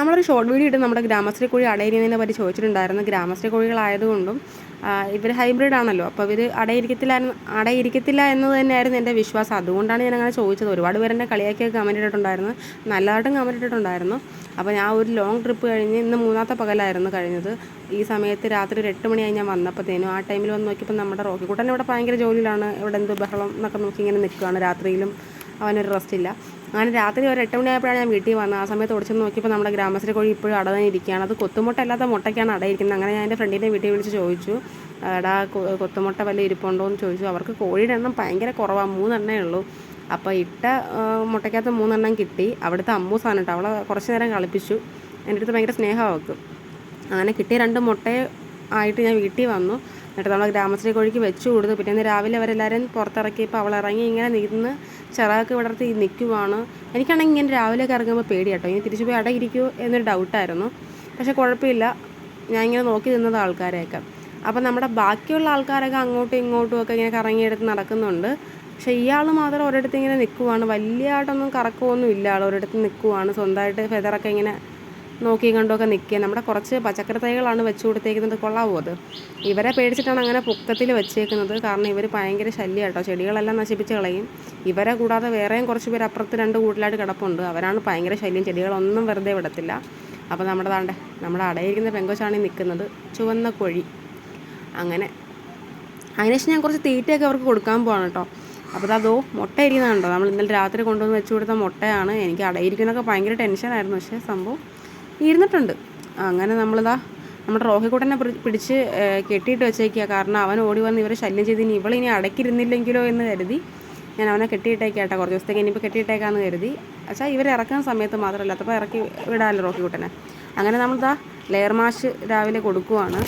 നമ്മളൊരു short video ഇട്ട് നമ്മുടെ ഗ്രാമശ്രീ കോഴി അടയിരിക്കുന്നതിനെ പറ്റി ചോദിച്ചിട്ടുണ്ടായിരുന്നു. ഗ്രാമശ്രീ കോഴികളായതുകൊണ്ടും ഇവർ ഹൈബ്രിഡ് ആണല്ലോ. അപ്പോൾ ഇവർ അടയിരിക്കത്തില്ല അടയിരിക്കത്തില്ല എന്നത് തന്നെയായിരുന്നു എന്റെ വിശ്വാസം. അതുകൊണ്ടാണ് ഞാൻ അങ്ങനെ ചോദിച്ചത്. ഒരുപാട് പേര് എന്നെ കളിയാക്കിയൊക്കെ കമന്റ് ഇട്ടിട്ടുണ്ടായിരുന്നു. നല്ലതായിട്ടും കമന്റ് ഇട്ടിട്ടുണ്ടായിരുന്നു. അപ്പോൾ ഞാൻ ഒരു ലോങ് ട്രിപ്പ് കഴിഞ്ഞ് ഇന്ന് മൂന്നാമത്തെ പകലായിരുന്നു കഴിഞ്ഞത്. ഈ സമയത്ത് രാത്രി ഒരു എട്ട് മണിയായി ഞാൻ വന്നപ്പോഴത്തേനും ആ ടൈമിൽ വന്ന് നോക്കിയപ്പോൾ നമ്മുടെ റോക്കിക്കുട്ടൻ ഇവിടെ ഭയങ്കര ജോലിയിലാണ്. ഇവിടെ എന്ത് ബഹളം എന്നൊക്കെ നോക്കി ഇങ്ങനെ നിൽക്കുകയാണ് രാത്രിയിലും അവനൊരു റെസ്റ്റ് ഇല്ല. അങ്ങനെ രാത്രി ഒരു എട്ട് മണിയായപ്പോഴാണ് ഞാൻ വീട്ടിൽ വന്നത്. ആ സമയത്ത് ഓടിച്ചു നോക്കിയപ്പോൾ നമ്മുടെ ഗ്രാമശ്രീ കോഴി ഇപ്പോഴും അടതാൻ ഇരിക്കുകയാണ്. അത് കൊത്തുമുട്ട അല്ലാത്ത മുട്ടയ്ക്കാണ് അടയിരിക്കുന്നത് അങ്ങനെ ഞാൻ എന്റെ ഫ്രണ്ടിന്റെ വീട്ടിൽ വിളിച്ച് ചോദിച്ചു എടാ കൊത്തുമുട്ട വല്ല ഇരിപ്പുണ്ടോ? എന്ന് ചോദിച്ചു. അവർക്ക് കോഴിയുടെ എണ്ണം ഭയങ്കര കുറവാണ് മൂന്നെണ്ണേ ഉള്ളൂ. അപ്പോൾ ഇട്ട മുട്ടയ്ക്കകത്ത് മൂന്നെണ്ണം കിട്ടി. അവിടുത്തെ അമ്മൂസാണ് കേട്ടോ അവളെ കുറച്ച് നേരം കളിപ്പിച്ചു. എന്റെ അടുത്ത് ഭയങ്കര സ്നേഹമാക്കും അങ്ങനെ കിട്ടിയ രണ്ട് മുട്ടയെ ആയിട്ട് ഞാൻ വീട്ടിൽ വന്നു. എന്നിട്ട് നമ്മൾ ഗ്രാമശ്രീ കോഴിക്ക് വെച്ചു കൊടുത്തു. പിന്നെ പിറ്റേന്ന് രാവിലെ അവരെല്ലാവരും പുറത്തിറക്കിയപ്പോൾ അവൾ ഇറങ്ങി ഇങ്ങനെ നിന്ന് ചിറകൊക്കെ വിടർത്തി നിൽക്കുവാണ്. എനിക്കാണെങ്കിൽ ഇങ്ങനെ രാവിലെയൊക്കെ ഇറങ്ങുമ്പോൾ പേടി കേട്ടോ. ഇനി തിരിച്ചു പോയി അട ഇരിക്കൂ എന്നൊരു ഡൗട്ടായിരുന്നു പക്ഷേ കുഴപ്പമില്ല. ഞാൻ ഇങ്ങനെ നോക്കി നിന്നത് ആൾക്കാരെയൊക്കെ. അപ്പം നമ്മുടെ ബാക്കിയുള്ള ആൾക്കാരൊക്കെ അങ്ങോട്ടും ഇങ്ങോട്ടും ഒക്കെ ഇങ്ങനെ കറങ്ങിയെടുത്ത് നടക്കുന്നുണ്ട്. പക്ഷേ ഇയാൾ മാത്രം ഒരിടത്ത് ഇങ്ങനെ നിൽക്കുവാണ്. വലിയ ആയിട്ടൊന്നും കറക്കമൊന്നും ഇല്ല ആൾ ഒരിടത്ത് നിൽക്കുവാണ്. സ്വന്തമായിട്ട് ഫെദറൊക്കെ ഇങ്ങനെ നോക്കിയും കണ്ടൊക്കെ നിൽക്കുക. നമ്മുടെ കുറച്ച് പച്ചക്കറി തൈകളാണ് വെച്ച് കൊടുത്തേക്കുന്നത്. കൊള്ളാവോ അത്? ഇവരെ പേടിച്ചിട്ടാണ് അങ്ങനെ പൊക്കത്തിൽ വെച്ചേക്കുന്നത്. കാരണം ഇവർ ഭയങ്കര ശല്യം കേട്ടോ ചെടികളെല്ലാം നശിപ്പിച്ച് കളയും. ഇവരെ കൂടാതെ വേറെയും കുറച്ച് പേര് അപ്പുറത്ത് രണ്ട് കൂട്ടിലായിട്ട് കിടപ്പുണ്ട്. അവരാണ് ഭയങ്കര ശല്യം. ചെടികളൊന്നും വെറുതെ വിടത്തില്ല. അപ്പോൾ നമ്മുടെ താണ്ടെ നമ്മുടെ അടയിരിക്കുന്ന പെങ്കോച്ചാണി നിൽക്കുന്നത്. ചുവന്ന കോഴി. അങ്ങനെ. അതിനുശേഷം ഞാൻ കുറച്ച് തീറ്റയൊക്കെ അവർക്ക് കൊടുക്കാൻ പോവാണ് കേട്ടോ. അപ്പോൾ അതോ മുട്ട ഇരിക്കുന്നുണ്ടോ. നമ്മൾ ഇന്നലെ രാത്രി കൊണ്ടുവന്ന് വെച്ച് കൊടുത്ത മുട്ടയാണ്. എനിക്ക് അടയിരിക്കുന്നൊക്കെ ഭയങ്കര ടെൻഷനായിരുന്നു. പക്ഷേ സംഭവം ഇരുന്നിട്ടുണ്ട്. അങ്ങനെ നമ്മളിതാ നമ്മുടെ റോഹിക്കുട്ടനെ പിടി- പിടിച്ച് കെട്ടിയിട്ട് വെച്ചേക്കുക കാരണം അവൻ ഓടി വന്ന് ഇവരെ ശല്യം ചെയ്ത് ഇനി ഇവളിനി അടക്കിരുന്നില്ലെങ്കിലോ എന്ന് കരുതി ഞാൻ അവനെ കെട്ടിയിട്ടേക്കാട്ടോ. കുറച്ച് ദിവസത്തേക്ക് ഇനിയിപ്പോൾ കെട്ടിയിട്ടേക്കാന്ന് കരുതി. പക്ഷേ ഇവർ ഇറക്കുന്ന സമയത്ത് മാത്രമല്ല അപ്പോൾ ഇറക്കി വിടാമല്ലോ റോഹിക്കുട്ടനെ. അങ്ങനെ നമ്മളിതാ ലെയർ മാഷ് രാവിലെ കൊടുക്കുവാണ്.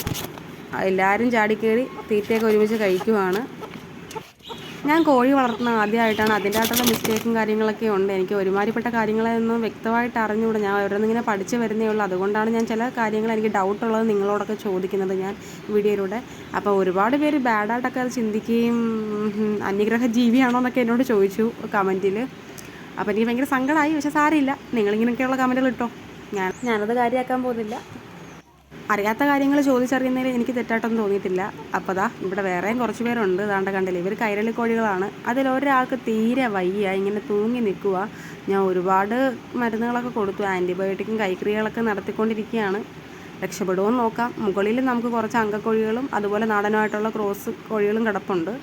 എല്ലാവരും ചാടിക്കയറി തീറ്റയൊക്കെ ഒരുമിച്ച് കഴിക്കുവാണ്. ഞാൻ കോഴി വളർത്തുന്ന ആദ്യമായിട്ടാണ്. അതിന്റെതായിട്ടുള്ള മിസ്റ്റേക്കും കാര്യങ്ങളൊക്കെ ഉണ്ട്. എനിക്ക് ഒരുമാതിരിപ്പെട്ട കാര്യങ്ങളൊന്നും വ്യക്തമായിട്ട് അറിഞ്ഞുകൂടെ. ഞാൻ ഓരോന്നും ഇങ്ങനെ പഠിച്ചു വരുന്നേ ഉള്ളൂ. അതുകൊണ്ടാണ് ഞാൻ ചില കാര്യങ്ങൾ എനിക്ക് ഡൗട്ടുള്ളത് നിങ്ങളോടൊക്കെ ചോദിക്കുന്നത് ഞാൻ വീഡിയോയിലൂടെ. അപ്പോൾ ഒരുപാട് പേര് ബാഡായിട്ടൊക്കെ അത് ചിന്തിക്കുകയും അന്യഗ്രഹ ജീവിയാണോ എന്നൊക്കെ എന്നോട് ചോദിച്ചു കമന്റിൽ അപ്പോൾ എനിക്ക് ഭയങ്കര സങ്കടമായി. പക്ഷേ സാരമില്ല. നിങ്ങളിങ്ങനെയൊക്കെയുള്ള കമന്റുകൾ ഇട്ടോ? ഞാൻ ഞാനത് കാര്യമാക്കാൻ പോകുന്നില്ല. അറിയാത്ത കാര്യങ്ങൾ ചോദിച്ചറിയുന്നതിൽ എനിക്ക് തെറ്റായിട്ടൊന്നും തോന്നിയിട്ടില്ല. അപ്പോൾ ദാ ഇവിടെ വേറെയും കുറച്ച് പേരുണ്ട്. ദാണ്ട കണ്ടില്ലേ ഇവർ കൈരളി കോഴികളാണ് അതിലൊരാൾക്ക് തീരെ വയ്യ ഇങ്ങനെ തൂങ്ങി നിൽക്കുക ഞാൻ ഒരുപാട് മരുന്നുകളൊക്കെ കൊടുത്തു ആന്റിബയോട്ടിക്കും കൈക്രിയകളൊക്കെ നടത്തിക്കൊണ്ടിരിക്കുകയാണ്. രക്ഷപ്പെടുമെന്ന് നോക്കാം. മുകളിൽ നമുക്ക് കുറച്ച് അങ്കക്കോഴികളും അതുപോലെ നാടനുമായിട്ടുള്ള ക്രോസ് കോഴികളും കിടപ്പുണ്ട്.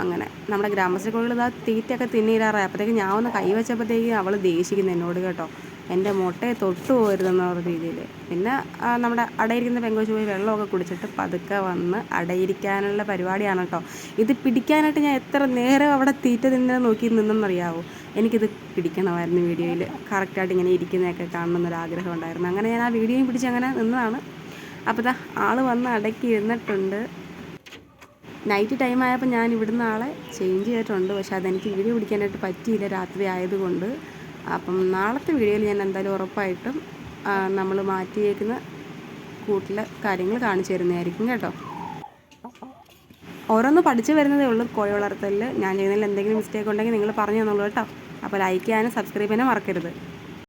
അങ്ങനെ നമ്മുടെ ഗ്രാമസ്ഥ കോഴികൾ ഇതാ തീറ്റയൊക്കെ തിന്നീരാറായി അപ്പോഴത്തേക്ക് ഞാൻ ഒന്ന് കൈ വെച്ചപ്പോഴത്തേക്ക് അവൾ ദേഷിക്കുന്നു എന്നോട് കേട്ടോ. എന്റെ മുട്ടയെ തൊട്ട് പോരുതെന്നുള്ള രീതിയിൽ. പിന്നെ നമ്മുടെ അടയിരിക്കുന്ന പെങ്കോച്ച് പോയി വെള്ളമൊക്കെ കുടിച്ചിട്ട് പതുക്കെ വന്ന് അടയിരിക്കാനുള്ള പരിപാടിയാണ് കേട്ടോ. ഇത് പിടിക്കാനായിട്ട് ഞാൻ എത്ര നേരം അവിടെ തീറ്റ തിന്നെ നോക്കി നിന്നെന്നറിയാവോ? എനിക്കിത് പിടിക്കണമായിരുന്നു വീഡിയോയിൽ. കറക്റ്റായിട്ട് ഇങ്ങനെ ഇരിക്കുന്നതൊക്കെ കാണണമെന്നൊരാഗ്രഹം ഉണ്ടായിരുന്നു. അങ്ങനെ ഞാൻ ആ വീഡിയോയും പിടിച്ച് അങ്ങനെ നിന്നതാണ്. അപ്പോൾ ഇതാ ആൾ വന്ന് അടക്കി ഇരുന്നിട്ടുണ്ട്. നൈറ്റ് ടൈം ആയപ്പോൾ ഞാൻ ഇവിടുന്ന് ആളെ ചേഞ്ച് ചെയ്തിട്ടുണ്ട്. പക്ഷേ അതെനിക്ക് വീഡിയോ പിടിക്കാനായിട്ട് പറ്റിയില്ല. രാത്രി ആയതുകൊണ്ട് അപ്പം നാളത്തെ വീഡിയോയിൽ ഞാൻ എന്തായാലും ഉറപ്പായിട്ടും നമ്മൾ മാറ്റിയേക്കുന്ന കൂട്ടിലെ കാര്യങ്ങൾ കാണിച്ചു തരുന്നതായിരിക്കും കേട്ടോ. ഓരോന്ന് പഠിച്ചു വരുന്നതേ ഉള്ളൂ കോഴി വളർത്തലിൽ ഞാൻ ചെയ്യുന്നതിൽ എന്തെങ്കിലും മിസ്റ്റേക്ക് ഉണ്ടെങ്കിൽ നിങ്ങൾ പറഞ്ഞു തന്നുള്ളൂ കേട്ടോ. അപ്പോൾ ലൈക്ക് ചെയ്യാനും സബ്സ്ക്രൈബ് ചെയ്യാനും മറക്കരുത്.